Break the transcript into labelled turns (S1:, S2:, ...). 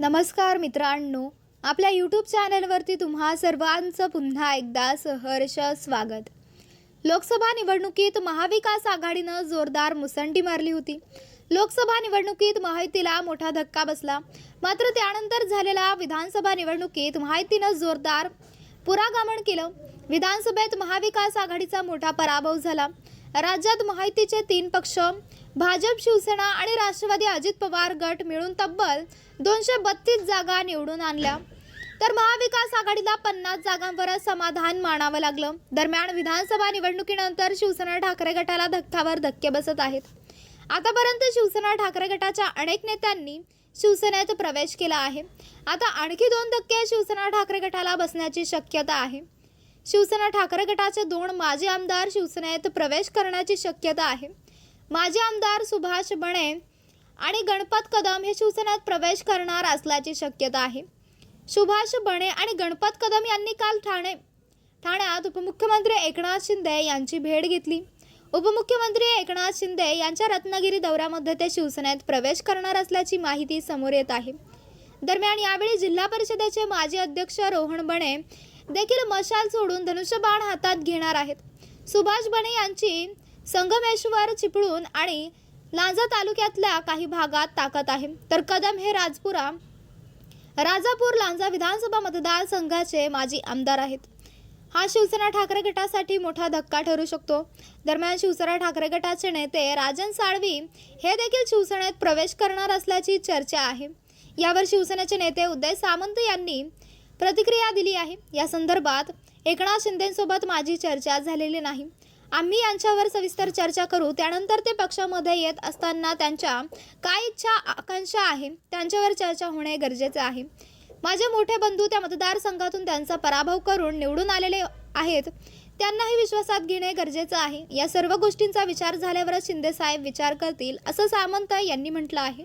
S1: नमस्कार मित्रांनो आपल्या यूट्यूब चॅनलवरती तुम्हा सर्वांचं पुन्हा एकदा सहर्ष स्वागत. लोकसभा निवडणुकीत महाविकास आघाडीनं जोरदार मुसंडी मारली होती. लोकसभा निवडणुकीत महायुतीला मोठा धक्का बसला. मात्र त्यानंतर झालेल्या विधानसभा निवडणुकीत महायुतीनं जोरदार पुरागमन केलं. विधानसभेत महाविकास आघाडीचा मोठा पराभव झाला. राज्यात महायुतीचे तीन पक्ष भाजप शिवसेना आणि राष्ट्रवादी अजित पवार गट मिळून तब्बल दोनशे बत्तीस जागा निवडून आणल्या. तर महाविकास आघाडीला पन्नास जागांवर समाधान मानावं लागलं. दरम्यान विधानसभा निवडणुकीनंतर शिवसेना ठाकरे गटाला धक्क्यावर धक्के बसत आहेत. आतापर्यंत शिवसेना ठाकरे गटाच्या अनेक नेत्यांनी शिवसेनेत प्रवेश केला आहे. आता आणखी दोन धक्के शिवसेना ठाकरे गटाला बसण्याची शक्यता आहे. शिवसेना ठाकरे गटाचे दोन माजी आमदार शिवसेनेत प्रवेश करण्याची शक्यता आहे. माजी आमदार सुभाष बणे आणि गणपत कदम हे शिवसेनेत प्रवेश करणार असल्याची शक्यता आहे. सुभाष बणे आणि गणपत कदम यांनी काल ठाणे ठाण्यात उपमुख्यमंत्री एकनाथ शिंदे यांची भेट घेतली. उपमुख्यमंत्री एकनाथ शिंदे यांच्या रत्नागिरी दौऱ्यामध्ये ते शिवसेनेत प्रवेश करणार असल्याची माहिती समोर येत आहे. दरम्यान यावेळी जिल्हा परिषदेचे माजी अध्यक्ष रोहन बणे देखील मशाल सोडून धनुष्यबाण हातात घेणार आहेत. सुभाष बणे यांची संगमेश्वर चिपळूण आणि लांजा तालुक्यातल्या काही भागात ताकद आहे. तर कदम हे राजपुरा राजापूर लांजा विधानसभा मतदारसंघाचे माजी आमदार आहेत. हा शिवसेना ठाकरे गटासाठी मोठा धक्का ठरू शकतो. दरम्यान शिवसेना ठाकरे गटाचे नेते राजन साळवी हे देखील शिवसेनेत प्रवेश करणार असल्याची चर्चा आहे. यावर शिवसेनेचे नेते उदय सामंत यांनी प्रतिक्रिया दिली आहे. या संदर्भात एकनाथ शिंदेसोबत माझी चर्चा झालेली नाही. आम्ही यांच्यावर सविस्तर चर्चा करू. त्यानंतर ते पक्षामध्ये येत असताना त्यांच्या काय इच्छा आकांक्षा आहे त्यांच्यावर चर्चा होणे गरजेचे आहे. माझे मोठे बंधू त्या मतदारसंघातून त्यांचा पराभव करून निवडून आलेले आहेत. त्यांनाही विश्वासात घेणे गरजेचं आहे. या सर्व गोष्टींचा विचार झाल्यावरच शिंदे साहेब विचार करतील असं सामंत यांनी म्हटलं आहे.